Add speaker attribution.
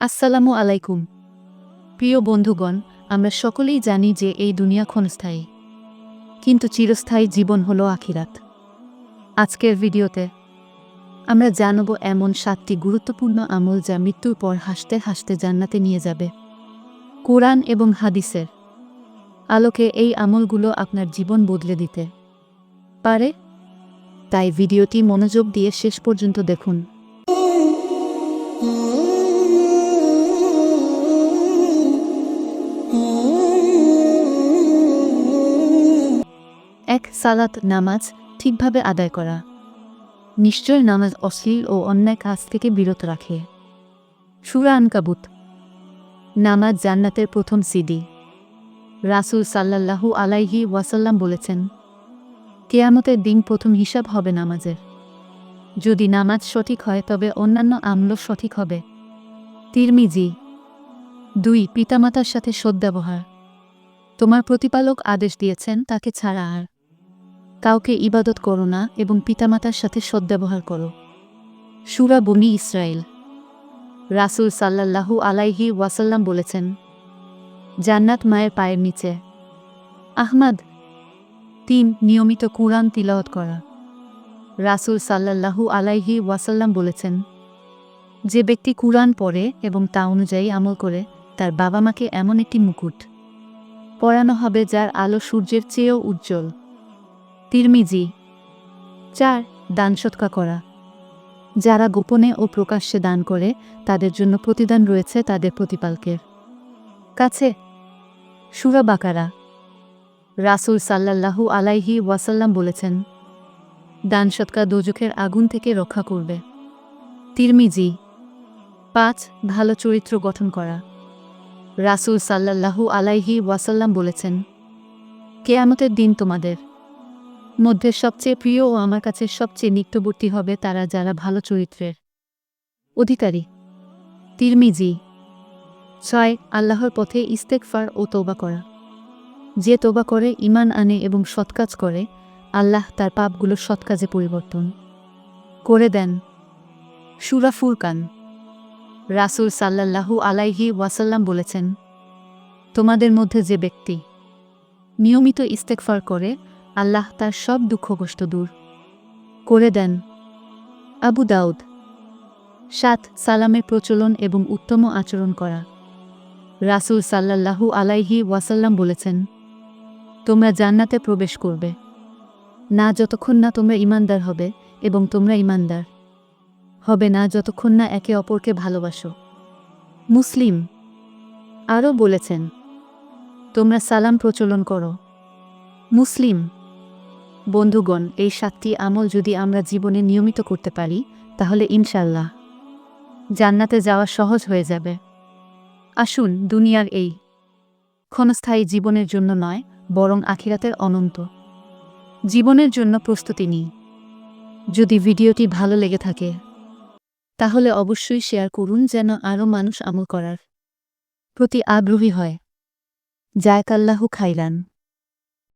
Speaker 1: আসসালামু আলাইকুম। প্রিয় বন্ধুগণ, আমরা সকলেই জানি যে এই দুনিয়া ক্ষণস্থায়ী। কিন্তু চিরস্থায়ী জীবন হলো আখিরাত। আজকের ভিডিওতে আমরা জানব এমন সাতটি গুরুত্বপূর্ণ আমল যা মৃত্যুর পর হাসতে হাসতে জান্নাতে নিয়ে যাবে। কোরআন এবং হাদিসের আলোকে এই আমলগুলো আপনার জীবন বদলে দিতে পারে। তাই ভিডিওটি মনোযোগ দিয়ে শেষ পর্যন্ত দেখুন। সালাত, নামাজ ঠিকভাবে আদায় করা। নিশ্চয় নামাজ অশ্লীল ও অন্যায় কাজ থেকে বিরত রাখে। সুরা আনকাবুত। নামাজ জান্নাতের প্রথম সিডি। রাসূল সাল্লাল্লাহু আলাইহি ওয়াসাল্লাম বলেছেন, কেয়ামতের দিন প্রথম হিসাব হবে নামাজের। যদি নামাজ সঠিক হয়, তবে অন্যান্য আমল সঠিক হবে। তিরমিজি। দুই, পিতামাতার সাথে সদ্ব্যবহার। তোমার প্রতিপালক আদেশ দিয়েছেন, তাকে ছাড়া আর কাউকে ইবাদত করো না এবং পিতামাতার সাথে সদ্ব্যবহার করো। সুরা বনি ইসরায়েল রাসূল সাল্লাল্লাহু আলাইহি ওয়াসাল্লাম বলেছেন, জান্নাত মায়ের পায়ের নিচে। আহমাদ, তিন, নিয়মিত কুরআন তিলাওয়াত করা। রাসূল সাল্লাল্লাহু আলাইহি ওয়াসাল্লাম বলেছেন, যে ব্যক্তি কুরআন পড়ে এবং তা অনুযায়ী আমল করে, তার বাবা মাকে এমন একটি মুকুট পরানো হবে যার আলো সূর্যের চেয়েও উজ্জ্বল। তিরমিজি। চার, দান সৎকা করা। যারা গোপনে ও প্রকাশ্যে দান করে, তাদের জন্য প্রতিদান রয়েছে তাদের প্রতিপালকের। কাছে, সুরা বাকারা। রাসূল সাল্লাল্লাহু আলাইহি ওয়াসাল্লাম বলেছেন, দান সৎকা দোজখের আগুন থেকে রক্ষা করবে। তিরমিজি, পাঁচ, ভালো চরিত্র গঠন করা। রাসূল সাল্লাল্লাহু আলাইহি ওয়াসাল্লাম বলেছেন, কেয়ামতের দিন তোমাদের মধ্যে সবচেয়ে প্রিয় ও আমার কাছে সবচেয়ে নিকটবর্তী হবে তারা যারা ভালো চরিত্রের অধিকারী। তিরমিজি, ছয়, আল্লাহর পথে ইস্তেকফার ও তোবা করা। যে তোবা করে ইমান আনে এবং সৎকাজ করে, আল্লাহ তার পাপগুলো সৎকাজে পরিবর্তন করে দেন। সুরা ফুরকান, রাসূল সাল্লাল্লাহু আলাইহি ওয়াসাল্লাম বলেছেন, তোমাদের মধ্যে যে ব্যক্তি নিয়মিত ইস্তেকফার করে আল্লাহ তার সব দুঃখ কষ্ট দূর করে দেন। আবু দাউদ, সাত, সালামের প্রচলন এবং উত্তম আচরণ করা। রাসূল সাল্লাল্লাহু আলাইহি ওয়াসাল্লাম বলেছেন, তোমরা জান্নাতে প্রবেশ করবে। না যতক্ষণ না তোমরা ইমানদার হবে এবং তোমরা ইমানদার হবে না যতক্ষণ না একে অপরকে ভালোবাসো। মুসলিম আরও বলেছেন, তোমরা সালাম প্রচলন করো। মুসলিম বন্ধুগণ, এই সাতটি আমল যদি আমরা জীবনে নিয়মিত করতে পারি, তাহলে ইনশাল্লাহ জান্নাতে যাওয়া সহজ হয়ে যাবে। আসুন, দুনিয়ার এই ক্ষণস্থায়ী জীবনের জন্য নয়, বরং আখিরাতের অনন্ত জীবনের জন্য প্রস্তুতি নিই। যদি ভিডিওটি ভালো লেগে থাকে, তাহলে অবশ্যই শেয়ার করুন যেন আরও মানুষ আমল করার প্রতি আগ্রহী হয়। জায়কাল্লাহু খাইরান।